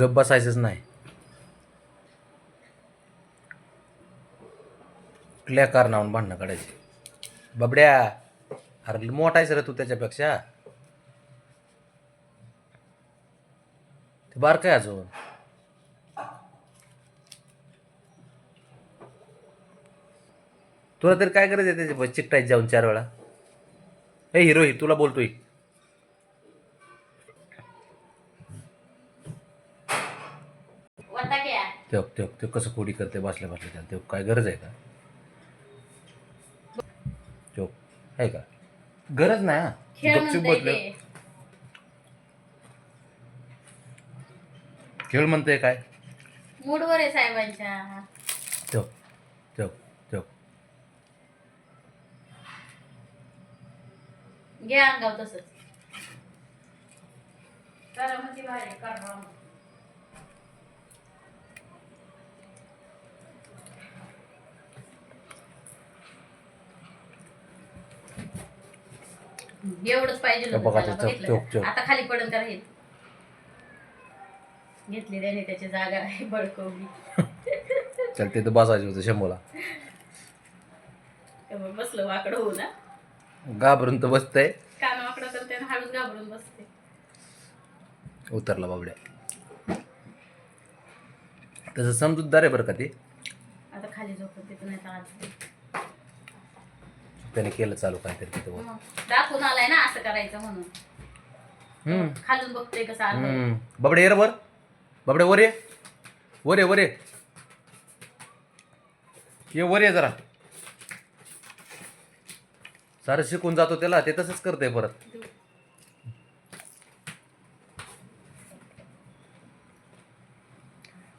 गप बसायचंच नाही. कुठल्या कारणावरून भांडणं काढायची? बबड्या अरे मोठा आहेस रे तू त्याच्यापेक्षा. ते बार काय अजून. तुला तरी काय करायचं त्याच्या त्याचे? जाऊन चार वेळा. हे हिरो ही तुला बोलतोय. वता घ्या ते ते ते कसं कोडी करते बसल्या बसल्या त्याला ते काय गरज आहे का? चोप आहे का? गरज नाही हा. खेळ गपचूप बसलं. ते. खेळ म्हणते काय? मूडवर आहे साहेबांच्या. घ्या अंगाव तसंच. करामती बाहेर करा एवढंच पाहिजे होतं त्याला, चौक- बघितलं. चौक- का? चौक. आता खाली पडून तर राहील? घेतली त्याने त्याची जागा आहे बळकवली. चल ते तर बसायचं होतं शंभूला. त्यामुळे बसलं वाकडं होऊ ना घाबरून तर बसतंय. कान वाकडं करते आणि हळूच घाबरून बसते उतरला बाबड्या. तसं समजूतदार आहे बरं का ते? आता खाली झोपत तिथं नाही तर आज त्याने केलं चालू काहीतरी तिथं दाखवून आलाय ना असं करायचं म्हणून. हम्म. खालून बघतोय कसं आलं. हम्म. बाबडे ये रे वर. बाबडे वर ये. वर ये वर ये. ये वर ये जरा. सारं शिकून जातो त्याला ते तसंच करतंय परत.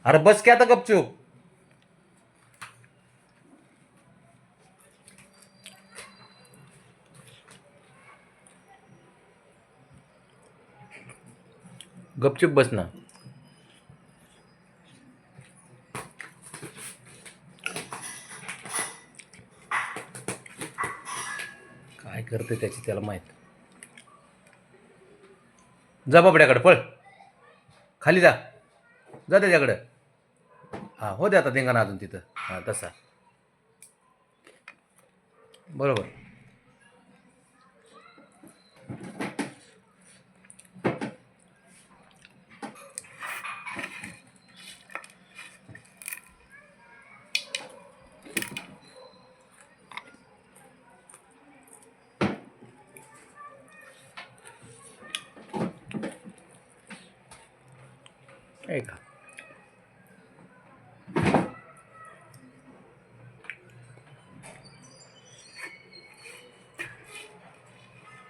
अरे बस की आता गपचूप. गपचूप बस ना. काय करते त्याची त्याला माहीत. जा बाबड्याकडे पळ. खाली जा. जा त्याच्याकडं. हा हो दे आता धिंगाणा अजून तिथं. हा तसा. बरोबर. ऐका.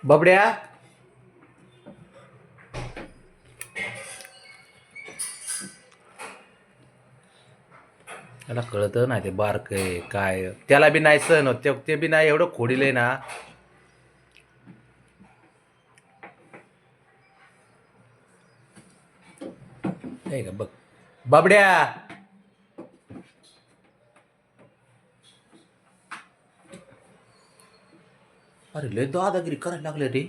बबड्या. त्याला कळतं नाही ते बारक आहे काय त्याला बी नाही सहन होत ते- ते बी नाही एवढं खोडीलंय ना. आहे का? बघ. बाबड्या! अरे लय दादागिरी करायला लागले रे.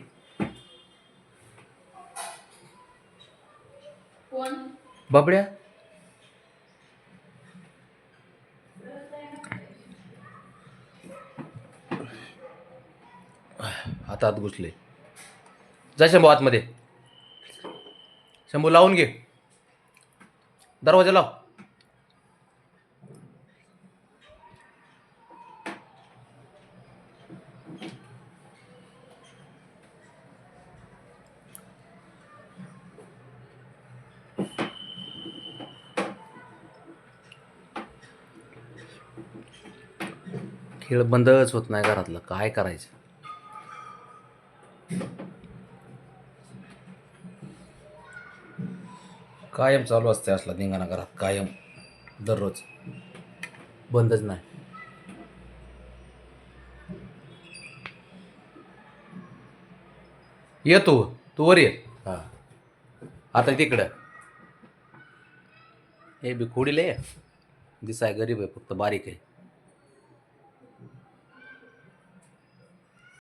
बाबड्या! हातात घुसले. जा शंभू आतमध्ये. शंभू लावून घे. दरवाजा लाव. खेळ बंदच होत नाही घरातलं. काय करायचं? कायम चालू असते असला धिंगाणा घरात कायम दररोज. बंदच नाही. ये तू तू वर ये. हा. आता तिकडं. हे बी खोडीले दिसाय गरीब आहे फक्त बारीक आहे.